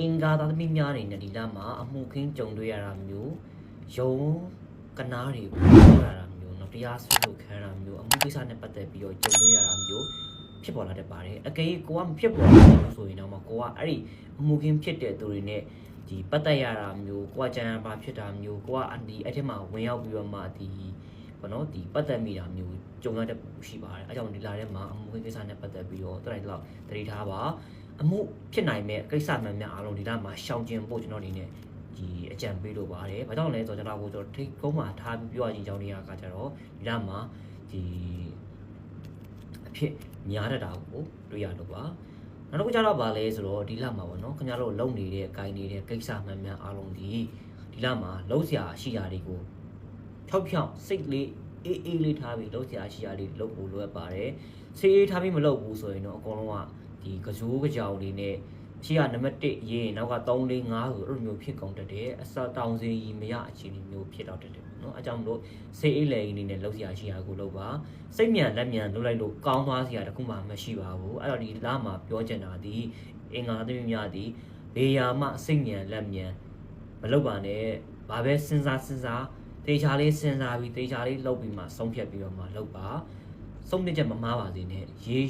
အင်္ဂါသားသမီးများတွေနဲ့ဒီလမှာအမှုခင်းကြုံတွေ့ရတာမျိုးယုံကနားတွေကိုပြောရတာမျိုးတော့တရားစွဲလို့ခံရတာမျိုးအမှုကိစ္စနဲ့ပတ်သက်ပြီးတော့ကြုံတွေ့ရတာမျိုးဖြစ်ပေါ်လာတတ်ပါတယ်အကယ်၍ကိုကမဖြစ်ပေါ်ဘူးဆိုရင်တော့ကိုကအဲ့ဒီအမှုခင်းဖြစ်တဲ့သူတွေနဲ့ဒီပတ်သက်ရတာမျိုးကိုကကြံရပါဖြစ်တာမျိုးကိုကအဒီအဲ့ထက်မှဝင်ရောက်ပြီးတော့မှဒီဘောနော်ဒီပတ်သက်မိတာမျိုးကြုံရတဲ့ရှိပါတယ်အဲကြောင့်ဒီလာထဲမှာအမှုခင်းကိစ္စနဲ့ပတ်သက်ပြီးတော့တော်တော်လောက်တတိထားပါ အမှုဖြစ်နိုင်မဲ့ကိစ္စမှန်များအားလုံးဒီလာမှာရှောင်ကျဉ်ဖို့ကျွန်တော်အနေနဲ့ဒီအကြံပေးလို့ပါတယ်။ဘာကြောင့်လဲဆိုတော့ကျွန်တော်ကိုကျွန်တော်ထိကုန်းမှာထားပြီးပြောရခြင်းကြောင့်နေရာကကြတော့ဒီလာမှာဒီအဖြစ်များတတ်တာကိုတွေ့ရလို့ပါ။နောက်တစ်ခုကျတော့ဗာလဲဆိုတော့ဒီလာမှာပေါ့နော်ခင်ဗျားတို့လုံနေတဲ့အကိုင်းနေတဲ့ကိစ္စမှန်များအားလုံးဒီဒီလာမှာလုံးစရာရှိရာတွေကိုဖြောက်ဖြောက်စိတ်လေးအေးအေးလေးထားပြီးလုံးစရာရှိရာတွေလုပ်ဖို့လိုအပ်ပါတယ်။စိတ်အေးထားပြီးမလုပ်ဘူးဆိုရင်တော့အကုန်လုံးက ဒီကစိုးကကြောင်လေးနဲ့ရှေ့ကနံပါတ်1ရေးရင်နောက်က3 4 5ဆိုအဲ့လိုမျိုးဖြစ်ကုန်တတ်တယ်အစတောင်စင်ကြီးမရအခြေအနေမျိုးဖြစ်တော့တတ်တယ်ပေါ့နော်အဲကြောင့်မလို့စိတ်အေးလေအနေနဲ့လောက်စရာရှိရာကိုလောက်ပါစိတ်မြန်လက်မြန်လုပ်လိုက်လို့ကောင်းသွားစရာတခုမှမရှိပါဘူးအဲ့တော့ဒီလာမှာပြောချင်တာဒီအင်္ဂါသမီးများဒီဘေးယာမစိတ်မြန်လက်မြန်မလုပ်ပါနဲ့ဘာပဲစဉ်းစားစဉ်းစားတေချာလေးစဉ်းစားပြီးတေချာလေးလုပ်ပြီးမှဆုံးဖြတ်ပြီးတော့မှလုပ်ပါ ဆုံးဖြတ်ချက်မမှားပါစေနဲ့ရေ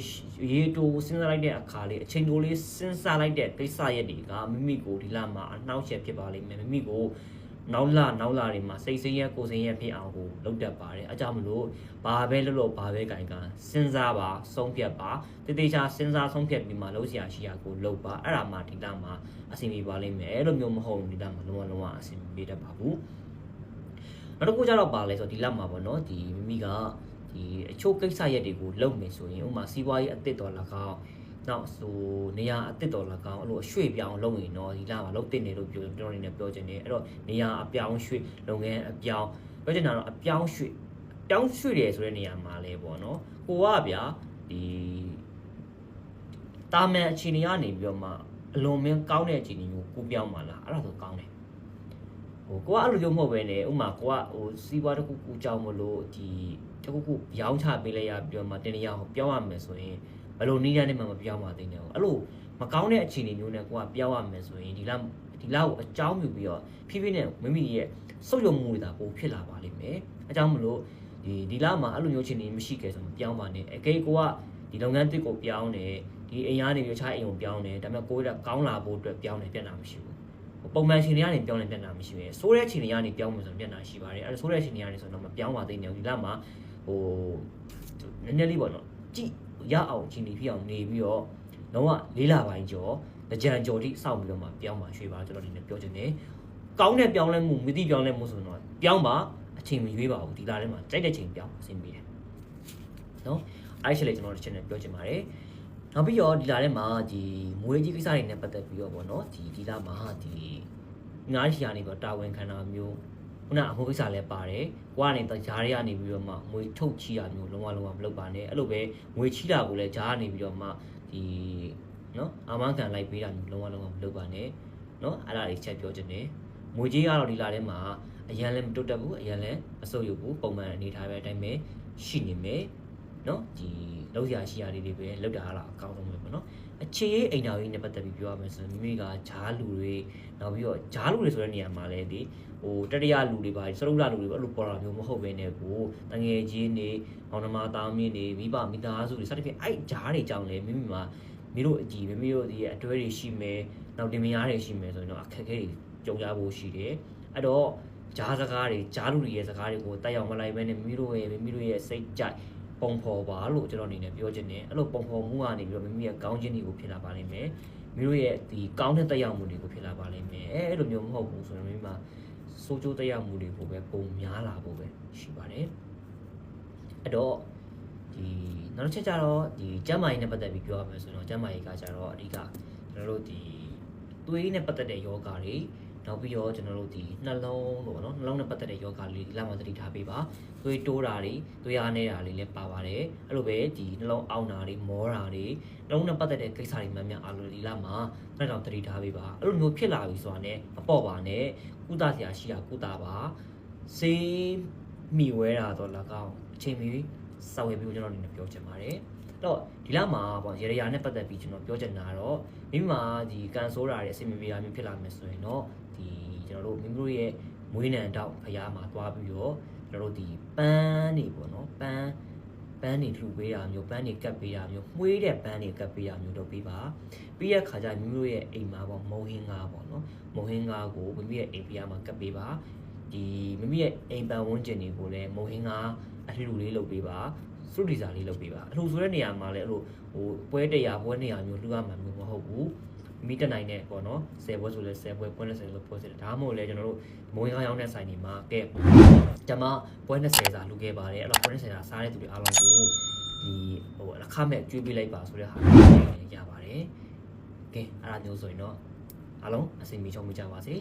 ရေတိုးစဉ်းစားလိုက်တဲ့အခါလေးအချိန်တိုးလေးစဉ်းစားလိုက်တဲ့ကိစ္စရက်တွေကမိမိကိုဒီလမှာအနှောက်အယှက်ဖြစ်ပါလိမ့်မယ်မိမိကိုနောက်လာနောက်လာတွေမှာစိတ်ဆင်းရဲကိုယ်ဆင်းရဲဖြစ်အောင်ကိုလုပ်တတ်ပါတယ်အကြောင်းမလို့ဘာပဲလုပ်လို့ဘာပဲကြိုင်ကစဉ်းစားပါဆုံးဖြတ်ပါတတိချာစဉ်းစားဆုံးဖြတ်ပြီးမှလုပ်စရာရှိရာကိုလုပ်ပါအဲ့ဒါမှဒီလမှာအဆင်ပြေပါလိမ့်မယ်အဲ့လိုမျိုးမဟုတ်ဘူးဒီလမှာလုံးဝလုံးဝအဆင်မပြေတတ်ပါဘူးနောက်တစ်ခုကျတော့ပါလဲဆိုတော့ဒီလမှာပေါ့နော်ဒီမိမိက ဒီအချို့ကိစ္စရက်တွေကိုလုပ်မယ်ဆိုရင်ဥပမာစီးပွားရေးအသစ်တော်၎င်းနောက်ဆိုနေရာအသစ်တော်၎င်းအဲ့လိုအရွှေ့ပြောင်းလုပ်ရင်တော့ဒီလာမှာလုပ်တင်တယ်လို့ပြောကျွန်တော်အနေနဲ့ပြောချင်တယ်အဲ့တော့နေရာအပြောင်းရွှေ့လုပ်ငန်းအပြောင်းပြောချင်တာတော့အပြောင်းရွှေ့ပြောင်းရွှေ့တယ်ဆိုတဲ့နေရာမှာလဲပေါ့နော်ကိုကဗျာဒီတာမန်အခြေအနေကနေပြီးတော့မှအလွန်မင်းကောင်းတဲ့အခြေအနေကိုကိုပြောင်းมาလားအဲ့ဒါဆိုကောင်းတယ် ဟိုကိုကအဲ့လိုမျိုးမဟုတ်ပဲねဥမာကိုကဟိုစီးပွားတစ်ခုခုကြောင်းမလို့ဒီတစ်ခုခုရောင်းချပေးလိုက်ရပြီးတော့မှတင်နေရအောင်ပြောင်းရမယ်ဆိုရင်ဘယ်လိုနည်းရနဲ့မှမပြောင်းပါသေးနဲ့အဲ့လိုမကောင်းတဲ့အခြေအနေမျိုးနဲ့ကိုကပြောင်းရမယ်ဆိုရင်ဒီလောက်ဒီလောက်ကိုအကြောင်းပြုပြီးတော့ဖြည်းဖြည်းနဲ့မိမိရဲ့စုပ်ယုံမှုတွေဒါပိုဖြစ်လာပါလိမ့်မယ်အကြောင်းမလို့ဒီဒီလောက်မှာအဲ့လိုမျိုးအခြေအနေမရှိခဲ့ဆိုမပြောင်းပါနဲ့အကေကိုကဒီလုပ်ငန်းတစ်ကိုပြောင်းတယ်ဒီအိမ်ကနေပြီးခြားအိမ်ကိုပြောင်းတယ်ဒါပေမဲ့ကိုကကောင်းလာဖို့အတွက်ပြောင်းတယ်ပြန်လာမရှိဘူး ပုံမှန်ချိန်တွေကနေပြောင်းနေပြန်တာမရှိဘူးဆိုးတဲ့ချိန်တွေကနေပြောင်းမယ်ဆိုရင်ပြန်တာရှိပါတယ်အဲဆိုးတဲ့ချိန်တွေကနေဆိုတော့မပြောင်းပါသေးနဲ့ဒီလမှာဟိုနည်းနည်းလေးပေါ့နော်ကြည့်ရအောင်ချိန်တွေဖြစ်အောင်နေပြီးတော့လုံးဝလေးလာပိုင်းကျော်ကြံကြော်တိစောက်ပြီးတော့မှပြောင်းပါရွှေ့ပါကျွန်တော်ဒီနေ့ပြောချင်တယ်ကောင်းတဲ့ပြောင်းလဲမှုမသိပြောင်းလဲမှုဆိုတော့ပြောင်းပါအချိန်မရွေးပါဘူးဒီလာထဲမှာကြိုက်တဲ့ချိန်ပြောင်းအဆင်ပြေတယ်နော်အဲ့ချက်လေးကျွန်တော်တစ်ချက်နဲ့ပြောချင်ပါတယ် နောက်ပြီးတော့ဒီလာထဲမှာဒီမွေးကြီးကိစ္စတွေနဲ့ပတ်သက်ပြီးတော့ဗောနော်ဒီဒီလာမှာဒီငားရှိရနေပြီးတော့တာဝန်ခံတာမျိုးခုနအမှုကိစ္စလည်းပါတယ်။ကိုကနေတော့ဂျားတွေကနေပြီးတော့မှမွေထုတ်ချီတာမျိုးလုံးဝလုံးဝမလုပ်ပါနဲ့။အဲ့လိုပဲမွေချီတာကိုလည်းဂျားကနေပြီးတော့မှဒီနော်အာမခံလိုက်ပေးတာမျိုးလုံးဝလုံးဝမလုပ်ပါနဲ့။နော်အဲ့ဒါလေးချက်ပြောချင်တယ်။မွေကြီးကတော့ဒီလာထဲမှာအရန်လည်းမတွတ်တက်ဘူးအရန်လည်းအဆုပ်ရုပ်ဘူးပုံမှန်အနေထားပဲအတိုင်းပဲရှိနေမယ်။ နော်ဒီလောက်ရရှိရလေးတွေပဲလောက်တာလားအကောင်းဆုံးပဲပေါ့နော်အခြေရေးအိမ်တော်ကြီးနဲ့ပတ်သက်ပြီးပြောရမယ်ဆိုရင်မိမိကဂျားလူတွေနောက်ပြီးတော့ဂျားလူတွေဆိုတဲ့နေရာမှာလည်းဒီဟိုတတရလူတွေပါစရုပ်လာလူတွေပါအဲ့လိုပေါ်တာမျိုးမဟုတ်ပဲねကိုတငယ်ချင်းတွေမောင်နှမသားမင်းတွေမိဘမိသားစုတွေစသဖြင့်အဲ့ဂျားတွေကြောင့်လည်းမိမိမှာမိတို့အကြည့်မိမိတို့ဒီအတွဲတွေရှိမယ်နောက်တင်မယားတွေရှိမယ်ဆိုရင်တော့အခက်အခဲတွေကြုံရဖို့ရှိတယ်အဲ့တော့ဂျားစကားတွေဂျားလူတွေရဲ့စကားတွေကိုတက်ရောက်မလိုက်ပဲနဲ့မိမိတို့ရဲ့မိမိတို့ရဲ့စိတ်ကြိုက် ပုံဖော်ပါလို့ကျွန်တော်အနေနဲ့ပြောချင်တယ်အဲ့လိုပုံဖော်မှုကနေပြီးတော့မိမိရဲ့ကောင်းခြင်းတွေကိုဖြစ်လာပါလိမ့်မယ်မိတို့ရဲ့ဒီကောင်းတဲ့တက်ရောက်မှုတွေကိုဖြစ်လာပါလိမ့်မယ်အဲအဲ့လိုမျိုးမဟုတ်ဘူးဆိုတော့မိမိမှာစိုးကျိုးတက်ရောက်မှုတွေကိုပဲပုံများလာဖို့ပဲရှိပါတယ်အဲ့တော့ဒီနောက်တစ်ချက်ကျတော့ဒီကျမ်းမာရေးနဲ့ပတ်သက်ပြီးပြောရမယ်ဆိုတော့ကျမ်းမာရေးကကျတော့အဓိကကျွန်တော်တို့ဒီသွေးနဲ့ပတ်သက်တဲ့ယောဂါတွေ နောက်ပြီးတော့ကျွန်တော်တို့ဒီနှလုံးလို့ပေါ့နော်နှလုံးနဲ့ပတ်သက်တဲ့ယောဂါလေးဒီလောက်မှသတိထားပေးပါသွေးတိုးတာတွေသွေးအားနေတာလေးလည်းပါပါတယ်အဲ့လိုပဲဒီနှလုံးအောင့်တာတွေမောတာတွေနှလုံးနဲ့ပတ်သက်တဲ့ကိစ္စတွေမှန်မှန်အားလုံးဒီလာမှာနောက်တော့တတိထားပေးပါအဲ့လိုမျိုးဖြစ်လာပြီဆိုတာနဲ့မပေါ့ပါနဲ့ကုသစရာရှိတာကုသပါစေးမိဝဲတာတော့၎င်းအချိန်မီစောင့်ရပြီးကျွန်တော်အနေနဲ့ပြောချင်ပါတယ် တော့ဒီလမှာပေါ့ရေရရာနဲ့ပတ်သက်ပြီးကျွန်တော်ပြောချင်တာကတော့မိမိမှာဒီကန်ဆိုးတာတွေအဆင်မပြေတာမျိုးဖြစ်လာမယ်ဆိုရင်တော့ဒီကျွန်တော်တို့မိမိတို့ရဲ့မွေးနံတောက်ဖရားမှာသွားပြီးတော့ကျွန်တော်တို့ဒီပန်းနေပေါ့နော်ပန်းပန်းနေထူပေးတာမျိုးပန်းနေကတ်ပေးတာမျိုးမှွေးတဲ့ပန်းတွေကတ်ပေးတာမျိုးလုပ်ပေးပါပြီးရခါကျမိမိတို့ရဲ့အိမ်မှာပေါ့မုံဟင်းကားပေါ့နော်မုံဟင်းကားကိုမိမိရဲ့အိမ်ဖရားမှာကတ်ပေးပါဒီမိမိရဲ့အိမ်ပန်ဝန်းကျင်တွေကိုလည်းမုံဟင်းကားအထူးလူလေးလုပ်ပေးပါ စရုဒီစာလေးလုပ်ပေးပါအထူးဆိုတဲ့နေရာမှာလည်းအဲ့လိုဟိုပွဲတရားပွဲနေရာမျိုးလှူရမှာမျိုးမဟုတ်ဘူးမိတက်နိုင်တဲ့ပေါ့နော်10ပွဲဆိုလဲ10ပွဲပွဲ20ဆိုပွဲ10ဒါမှမဟုတ်လဲကျွန်တော်တို့မုံဟင်းကားရောင်းတဲ့ဆိုင်တွေမှာကဲကျွန်မပွဲ20စာလှူခဲ့ပါတယ်အဲ့တော့ပွဲ20စာစားတဲ့သူတွေအားလုံးကိုဒီဟိုအခမဲ့ကျွေးပေးလိုက်ပါဆိုတဲ့ဟာရပါတယ်ကဲအဲ့ဒါမျိုးဆိုရင်တော့အားလုံးအစီအမီချုံမကြပါစေ